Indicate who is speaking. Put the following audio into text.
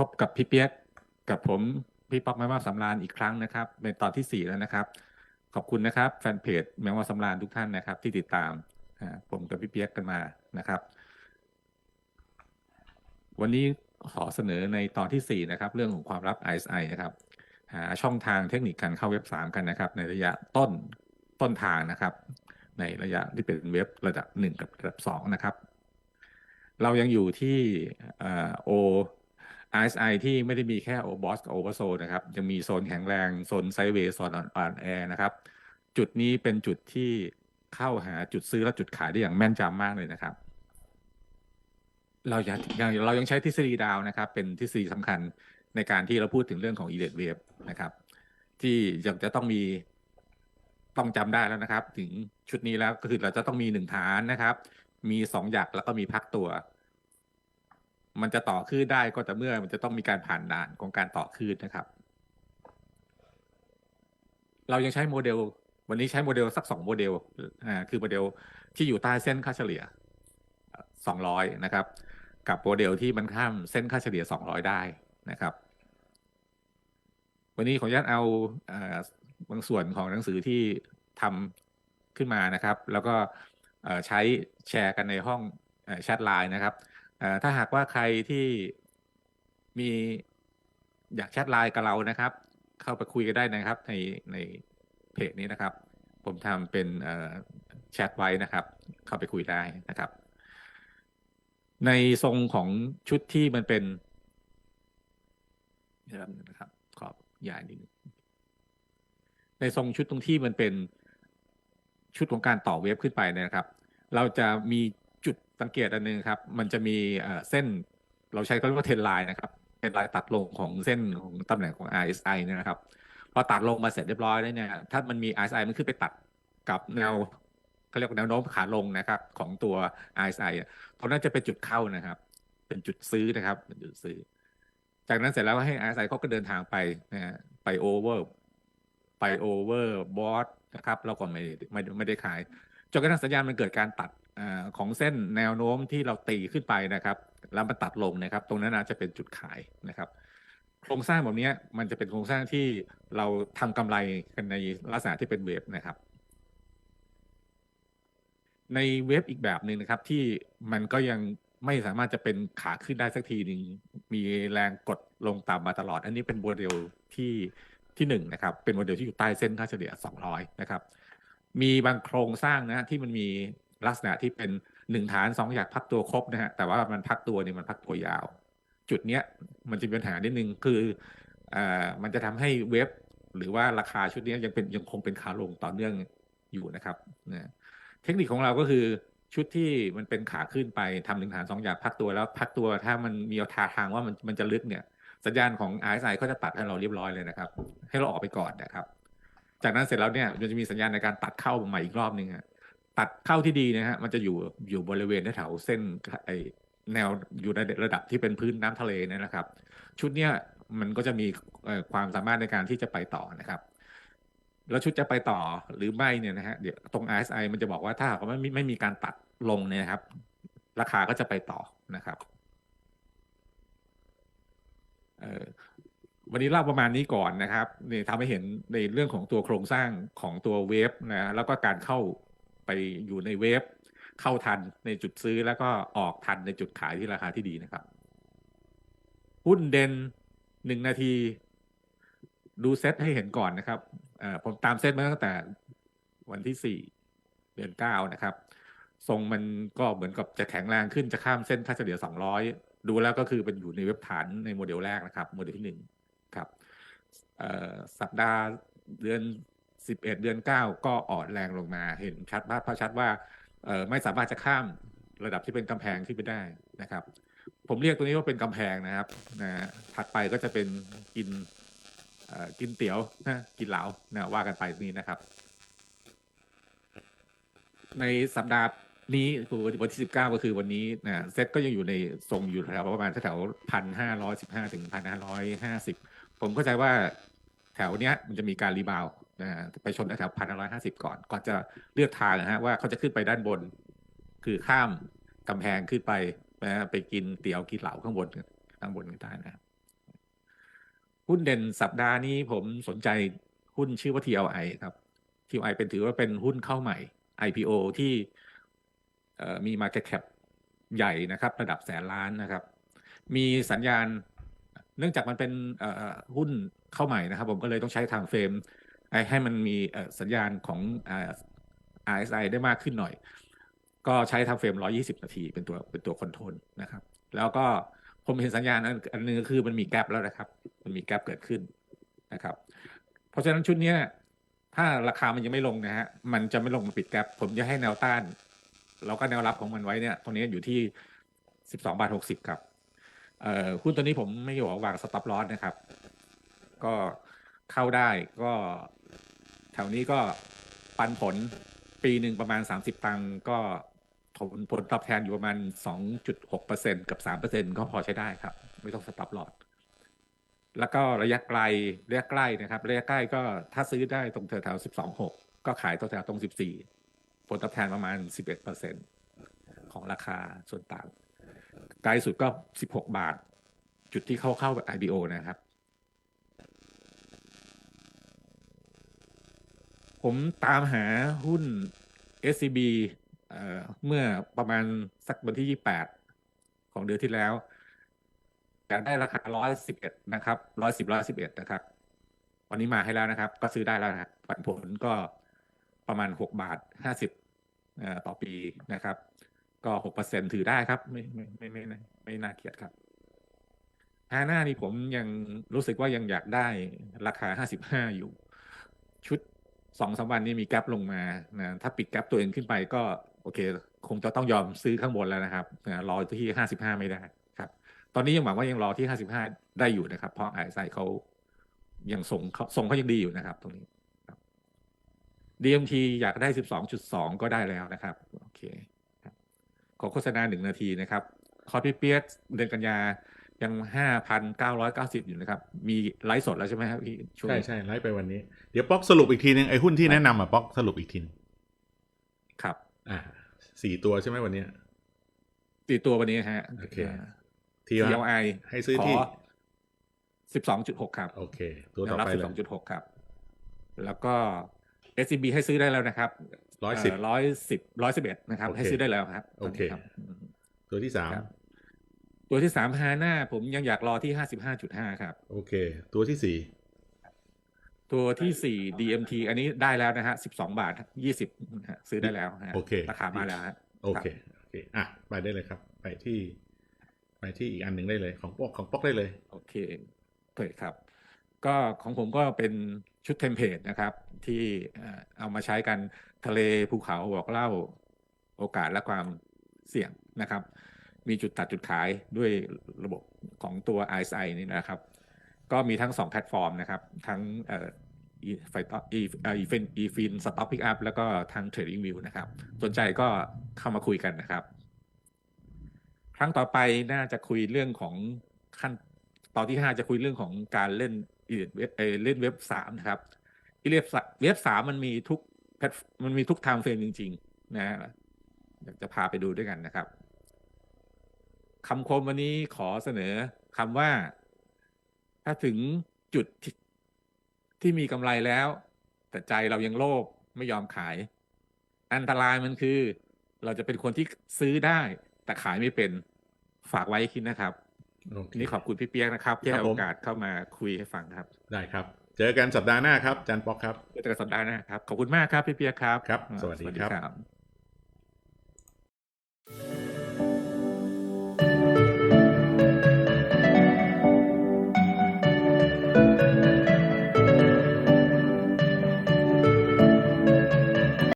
Speaker 1: พบกับพี่เปียกกับผมพี่ป๊อกแมวว่าสำราญอีกครั้งนะครับเป็นตอนที่สี่แล้วนะครับ ขอบคุณนะครับ แฟนเพจแมวว่าสำราญทุกท่านนะครับ ที่ติดตามผมกับพี่เปียกกันมานะครับ วันนี้ขอเสนอในตอนที่สี่นะครับ เรื่องของความลับ ISI นะครับหาช่องทางเทคนิคการเข้าเว็บสามกันนะครับ ในระยะต้นต้นทางนะครับ ในระยะที่เป็นเว็บระดับหนึ่งกับระดับสองนะครับ เรายังอยู่ที่โอ RSI ที่ไม่ได้มีแค่ O b o s กับ Oversold นะครับยังมีโซนแข็งแรงโซนไซเวย์โซนอ่อนแอนะครับจุดนี้เป็นจุดที่เข้าหาจุดซื้อและจุดขายได้อย่างแม่นยำมากเลยนะครับ เรายังยังเรายังใช้ทฤษฎีดาวนะครับ เป็นทฤษฎีสำคัญในการที่เราพูดถึงเรื่องของ e l e t wave นะครับ ที่ยังจะต้องมีต้องจำได้แล้วนะครับ ถึงชุดนี้แล้วก็คือเราจะต้องมีหนึ่งฐานนะครับ มีสองหยักแล้วก็มีพักตัว มันจะต่อคลื่นได้ก็แต่เมื่อมันจะต้องมีการผ่านด่านของการต่อคลื่นนะครับ เรายังใช้โมเดล วันนี้ใช้โมเดลสักสองโมเดลอ่าคือโมเดลที่อยู่ใต้เส้นค่าเฉลี่ยสองร้อยนะครับ กับโมเดลที่มันข้ามเส้นค่าเฉลี่ยสองร้อยได้นะครับ วันนี้ขออนุญาตเอาบางส่วนของหนังสือที่ทำขึ้นมานะครับ แล้วก็ใช้แชร์กันในห้องแชทไลน์นะครับ ถ้าหากว่าใครที่มีอยากแชทไลน์กับเรานะครับ เข้าไปคุยกันได้นะครับ ในในเพจนี้นะครับ ผมทำเป็นแชทไว้นะครับ เข้าไปคุยได้นะครับ ในทรงของชุดที่มันเป็นเดี๋ยวแป๊บนะครับ ขอบยายนิดนึงในทรงชุดตรงที่มันเป็นชุดของการต่อเวฟขึ้นไปนะครับ เราจะมี สังเกตอันหนึงครับ มันจะมีเส้นเราใช้ก็เรียกว่าเทนไลน์นะครับเทนไลน์ตัดลงของเส้นของตำแหน่งของ RSI เนี่ยนะครับ พอตัดลงมาเสร็จเรียบร้อยแล้วเนี่ย ถ้ามันมี RSI มันขึ้นไปตัดกับแนวเขาเรียกว่าแนวโน้มขาลงนะครับของตัว RSI อะตรงนั้นจะเป็นจุดเข้านะครับ เป็นจุดซื้อนะครับเป็นจุดซื้อ จากนั้นเสร็จแล้วให้ RSI เขาก็เดินทางไปนะฮะไปโอเวอร์ไปโอเวอร์บอสนะครับเราก็ไม่ไม่ไม่ได้ขายจนกระทั่งสัญญาณมันเกิดการตัด ของเส้นแนวโน้มที่เราตีขึ้นไปนะครับ แล้วมันตัดลงนะครับ ตรงนั้นอาจจะเป็นจุดขายนะครับ โครงสร้างแบบนี้มันจะเป็นโครงสร้างที่เราทำกำไรกันในลักษณะที่เป็นเวฟนะครับ ในเวฟอีกแบบหนึ่งนะครับ ที่มันก็ยังไม่สามารถจะเป็นขาขึ้นได้สักทีหนึ่งมีแรงกดลงต่ำมาตลอด อันนี้เป็นโมเดลที่ที่หนึ่งนะครับ เป็นโมเดลที่อยู่ใต้เส้นค่าเฉลี่ย 200 นะครับ มีบางโครงสร้างนะที่มันมี ลักษณะที่เป็นหนึ่งฐานสองอยากพักตัวครบนะฮะแต่ว่ามันพักตัวเนี่ยมันพักตัวยาว จุดเนี้ยมันจะมีปัญหานิดนึงคืออ่ามันจะทำให้เว็บ หรือว่าราคาชุดนี้ยังเป็นยังคงเป็นขาลงต่อเนื่องอยู่นะครับนะเทคนิคของเราก็คือชุดที่มันเป็นขาขึ้นไปทำหนึ่งฐานสองอยากพักตัวแล้วพักตัวถ้ามันมีทาทางว่ามันมันจะลึกเนี่ยสัญญาณของ RSI ก็จะตัดให้เราเรียบร้อยเลยนะครับ ให้เราออกไปก่อนนะครับ จากนั้นเสร็จแล้วเนี่ยมันจะมีสัญญาณในการตัดเข้าใหม่อีกรอบหนึ่งฮะ ตัดเข้าที่ดีนะฮะมันจะอยู่อยู่บริเวณแถวเส้นไอแนวอยู่ในระดับที่เป็นพื้นน้ำทะเลเนยนะครับ ชุดเนี้ยมันก็จะมีความสามารถในการที่จะไปต่อนะครับ แล้วชุดจะไปต่อหรือไม่เนี่ยนะฮะเดี๋ยวตรง RSI มันจะบอกว่าถ้าหากว่าไม่มีไม่มีการตัดลงเนี่ยนะครับ ราคาก็จะไปต่อนะครับวันนี้เล่าประมาณนี้ก่อนนะครับนี่ทำให้เห็นในเรื่องของตัวโครงสร้างของตัวเวฟนะแล้วก็การเข้า ไปอยู่ในเวฟเข้าทันในจุดซื้อแล้วก็ออกทันในจุดขายที่ราคาที่ดีนะครับ หุ้นเด่นหนึ่งนาที ดูเซตให้เห็นก่อนนะครับผมตามเซตมาตั้งแต่วันที่สี่เดือนเก้านะครับ ทรงมันก็เหมือนกับจะแข็งแรงขึ้นจะข้ามเส้นค่าเฉลี่ย200ดูแล้วก็คือเป็นอยู่ในเว็บฐานในโมเดลแรกนะครับ โมเดลที่หนึ่งครับสัปดาห์เดือน 11 เดือน 9 ก็อ่อนแรงลงมาเห็นชัดภากพภาพชัดว่าไม่สามารถจะข้ามระดับที่เป็นกำแพงขึ้นไปได้นะครับ ผมเรียกตัวนี้ว่าเป็นกำแพงนะครับนะถัดไปก็จะเป็นกินกินเตี๋ยวนะกินเหลานะว่ากันไปตรงนี้นะครับ ในสัปดาห์นี้คือวันที่สิบเก้าก็คือวันนี้นะเซ็ตก็ยังอยู่ในทรงอยู่แถวประมาณแถวพันห้าร้อยสิบห้าถึงพันห้าร้อยห้าสิบผมเข้าใจว่าแถวเนี้ยมันจะมีการรีบาว นะฮะไปชนแถวพันห้าร้อยห้าสิบก่อน ก่อนจะเลือกทางนะฮะว่าเขาจะขึ้นไปด้านบน คือข้ามกำแพงขึ้นไปนะฮะไปกินเตี๋ยวกินเหล่าข้างบนข้างบนกันได้นะหุ้นเด่นสัปดาห์นี้ผมสนใจหุ้นชื่อว่า TLI ครับ TLI เป็นถือว่าเป็นหุ้นเข้าใหม่ IPO ที่มี market cap ใหญ่นะครับ ระดับแสนล้านนะครับ มีสัญญาณ เนื่องจากมันเป็นหุ้นเข้าใหม่นะครับ ผมก็เลยต้องใช้ทางเฟรม ให้มันมีสัญญาณของ RSI ได้มากขึ้นหน่อย ก็ใช้ทางเฟรม 120 นาทีเป็นตัวเป็นตัวคอนโทรลนะครับ แล้วก็ผมเห็นสัญญาณอันนึงก็คือมันมีแกลบแล้วนะครับ มันมีแกลบเกิดขึ้นนะครับ เพราะฉะนั้นชุดนี้ถ้าราคามันยังไม่ลงนะฮะ มันจะไม่ลงมาปิดแกลบผมจะให้แนวต้าน แล้วก็แนวรับของมันไว้เนี่ย ตรงนี้อยู่ที่ 12บาท60 ครับอ่อหุ้นตัวนี้ผมไม่บอกว่าวางสต็อปลอสนะครับ ก็เข้าได้ก็ ถวนี้ก็ปันผลปีหนึ่งประมาณ 30 ตังค์ก็ผลผลตอบแทนอยู่ประมาณ 2.6%กับ 3%ก็พอใช้ได้ครับ ไม่ต้องสต็อปหลอสแล้วก็ระยะไกลระยะใกล้นะครับ ระยะใกล้ก็ถ้าซื้อได้ตรงแถวๆ12.6 ก็ขายแถวๆตรง 14 ผลตอบแทนประมาณ 11%ของราคาส่วนต่าง ไกลสุดก็ 16 บาท จุดที่เข้าเข้า IBO นะครับ ผมตามหาหุ้น SCB เอ่อเมื่อประมาณสักวันที่ 28 ของเดือนที่แล้วอยากได้ราคา 111 นะครับ 110 111 นะครับ วันนี้มาให้แล้วนะครับ ก็ซื้อได้แล้วนะปันผลก็ประมาณ 6 บาท 50เอ่อต่อปีนะครับ ก็หกเปอร์เซ็นถือได้ครับไม่ไม่ไม่ไม่ไม่ไม่น่าเกลียดครับฮาน่านี่ผมยังรู้สึกว่ายังอยากได้ราคาห้าสิบห้าอยู่ ชุด สองสามวันนี้มีแกลบลงมานะถ้าปิดแกลบตัวเองขึ้นไปก็โอเค คงจะต้องยอมซื้อข้างบนแล้วนะครับนะรอที่ห้าสิบห้าไม่ได้ครับ ตอนนี้ยังหวังว่ายังรอที่ห้าสิบห้าได้อยู่นะครับ เพราะไอไซเขายังส่งเขาส่งเขายังดีอยู่นะครับ ตรงนี้ DMT อยากได้สิบสองจุดสองก็ได้แล้วนะครับ โอเคขอโฆษณาหนึ่งนาทีนะครับ คอร์พี่เปียกเดือนกันยา ยังห้าพันเก้าร้อยเก้าสิบอยู่นะครับ มีไลฟ์สดแล้วใช่ไหมครับพี่ช่วง
Speaker 2: ใช่ใช่ไลฟ์ไปวันนี้ เดี๋ยวป๊อกสรุปอีกทีนึงไอ้หุ้นที่แนะนำอะป๊อกสรุปอีกทีนึง
Speaker 1: ครับ
Speaker 2: อ่าสี่ตัวใช่ไหมวันเนี้ย
Speaker 1: ตีตัววันนี้ฮะ
Speaker 2: โอเค
Speaker 1: อ่า
Speaker 2: ที่ว่า
Speaker 1: TLI
Speaker 2: ให้ซื้อที่
Speaker 1: สิบสองจุดหกครับ
Speaker 2: โอเค ตัว
Speaker 1: แน
Speaker 2: ต่อ
Speaker 1: วรับ
Speaker 2: ไป
Speaker 1: สิ
Speaker 2: เล
Speaker 1: บส
Speaker 2: ย
Speaker 1: องจุดหกครับ แล้วก็ SCB ให้ซื้อได้แล้วนะครับ
Speaker 2: ร้อยสิบ
Speaker 1: ร้อยสิบร้อยสิบเอ็ดนะครับ
Speaker 2: โอเค
Speaker 1: ให้ซื้อได้แล้วครับ
Speaker 2: โอเค
Speaker 1: ตนนี้รับอืม
Speaker 2: ตัวที่สาม
Speaker 1: ครับ ตัวที่สามฮาน่าผมยังอยากรอที่ห้าสิบห้าจุดห้าครับ
Speaker 2: โอเค ตัวที่สี่
Speaker 1: ตัวที่สี่ DMT อันนี้ได้แล้วนะฮะสิบสองบาทยี่สิบซื้อได้แล้วฮะ
Speaker 2: โอเค
Speaker 1: ราคามาแล้วฮะ
Speaker 2: โอเคโอเคอะไปได้เลยครับ ไปที่ ไปที่อีกอันหนึ่งได้เลยของป๊อกของป๊อกได้เลย
Speaker 1: โอเคเปิดครับ ก็ของผมก็เป็นชุดเทมเพลตนะครับ ที่เอ่อเอามาใช้กันทะเลภูเขาบอกเล่าโอกาสและความเสี่ยงนะครับ มีจุดตัดจุดขายด้วยระบบของตัว RSI นี่นะครับ ก็มีทั้งสองแพลตฟอร์มนะครับ ทั้งเอ่อไฟตอีอีฟินอีฟินสต็อปพิกอัพแล้วก็ทาง Trading View นะครับ สนใจก็เข้ามาคุยกันนะครับ ครั้งต่อไปน่าจะคุยเรื่องของขั้นตอนที่ห้าจะคุยเรื่องของการเล่นเล่นเว็บสามนะครับอีเว็บสามเว็บสามมันมีทุกแพลตมันมีทุกไทม์เฟรมจริง ๆ นะฮะอยากจะพาไปดูด้วยกันนะครับ คำคมวันนี้ขอเสนอคำว่า ถ้าถึงจุดที่ที่มีกำไรแล้ว แต่ใจเรายังโลภไม่ยอมขาย อันตรายมันคือ เราจะเป็นคนที่ซื้อได้ แต่ขายไม่เป็นฝากไว้ให้คิดนะครับ
Speaker 2: โอเค
Speaker 1: นี่ขอบคุณพี่เปียกนะครับที่
Speaker 2: ครั
Speaker 1: ให้
Speaker 2: บผม
Speaker 1: โอกาสเข้ามาคุยให้ฟังครับ
Speaker 2: ได้ครับ เจอกันสัปดาห์หน้าครับอาจันป๊อกครับ
Speaker 1: เจอกันสัปดาห์หน้าครับขอบคุณมากครับพี่เปียกครับ
Speaker 2: ครับ สวัสดีครับ
Speaker 1: ครับ